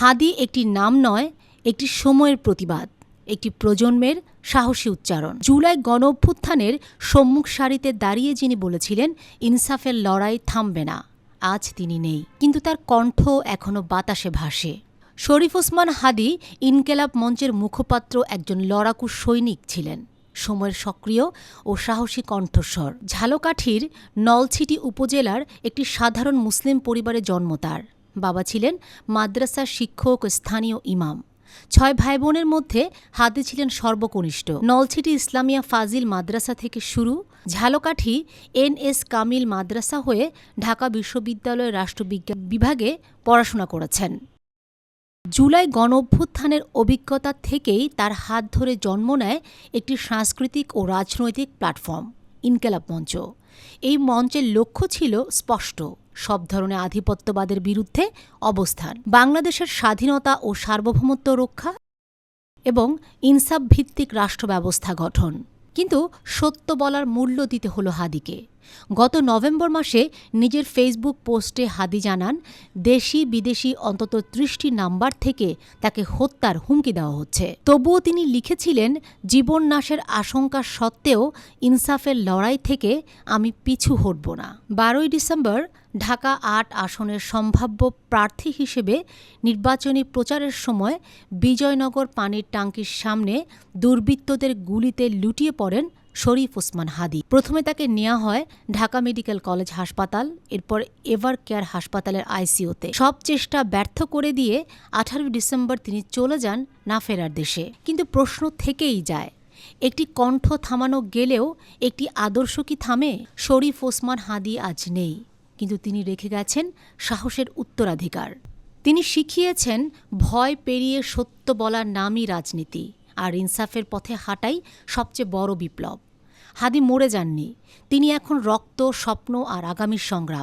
হাদি একটি নাম নয়, একটি সময়ের প্রতিবাদ, একটি প্রজন্মের সাহসী উচ্চারণ। জুলাই গণ অভ্যুত্থানের সম্মুখ সারিতে দাঁড়িয়ে যিনি বলেছিলেন, ইনসাফের লড়াই থামবে না, আজ তিনি নেই। কিন্তু তার কণ্ঠ এখনও বাতাসে ভাসে। শরীফ ওসমান হাদি ইনকেলাব মঞ্চের মুখপাত্র একজন লড়াকু সৈনিক ছিলেন। সময়ের সক্রিয় ও সাহসী কণ্ঠস্বর। ঝালকাঠির নলছিটি উপজেলার একটি সাধারণ মুসলিম পরিবারে জন্ম তার। বাবা ছিলেন মাদ্রাসার শিক্ষক, স্থানীয় ইমাম। ছয় ভাই বোনের মধ্যে হাতে ছিলেন সর্বকনিষ্ঠ। নলছিটি ইসলামিয়া ফাজিল মাদ্রাসা থেকে শুরু, ঝালকাঠি এন এস কামিল মাদ্রাসা হয়ে ঢাকা বিশ্ববিদ্যালয়ের রাষ্ট্রবিজ্ঞান বিভাগে পড়াশোনা করেছেন। জুলাই গণ অভ্যুত্থানের অভিজ্ঞতা থেকেই তার হাত ধরে জন্ম নেয় একটি সাংস্কৃতিক ও রাজনৈতিক প্ল্যাটফর্ম, ইনকেলাব মঞ্চ। এই মঞ্চের লক্ষ্য ছিল স্পষ্ট সব ধরনের আধিপত্যবাদের বিরুদ্ধে অবস্থান। বাংলাদেশের স্বাধীনতা ও সার্বভৌমত্ব রক্ষা এবং ইনসাফ ভিত্তিক রাষ্ট্র ব্যবস্থা গঠন। কিন্তু সত্য বলার মূল্য দিতে হলো হাদিকে। গত নভেম্বর মাসে নিজের ফেসবুক পোস্টে হাদি জানান, দেশি বিদেশি অন্তত ত্রিশটি নাম্বার থেকে তাকে হত্যার হুমকি দেওয়া হচ্ছে। তবুও তিনি লিখেছিলেন, জীবন নাশের আশঙ্কা সত্ত্বেও ইনসাফের লড়াই থেকে আমি পিছু হটব না। বারোই ডিসেম্বর ঢাকা আট আসনের সম্ভাব্য প্রার্থী হিসেবে নির্বাচনী প্রচারের সময় বিজয়নগর পানির ট্যাঙ্কির সামনে দুর্বৃত্তদের গুলিতে লুটিয়ে পড়েন শরীফ ওসমান হাদি। প্রথমে তাকে নেওয়া হয় ঢাকা মেডিকেল কলেজ হাসপাতাল, এরপর এভার কেয়ার হাসপাতালের আইসিইউতে। সব চেষ্টা ব্যর্থ করে দিয়ে আঠারোই ডিসেম্বর তিনি চলে যান না ফেরার দেশে। কিন্তু প্রশ্ন থেকেই যায়, একটি কণ্ঠ থামানো গেলেও একটি আদর্শ কি থামে? শরীফ ওসমান হাদি আজ নেই, কিন্তু তিনি রেখে গেছেন সাহসের উত্তরাধিকার। তিনি শিখিয়েছেন, ভয় পেরিয়ে সত্য বলার নামই রাজনীতি। আর ইনসাফের পথে হাঁটাই সবচেয়ে বড় বিপ্লব। হাদি মরে যাননি। তিনি এখন রক্ত, স্বপ্ন আর আগামীর সংগ্রাম।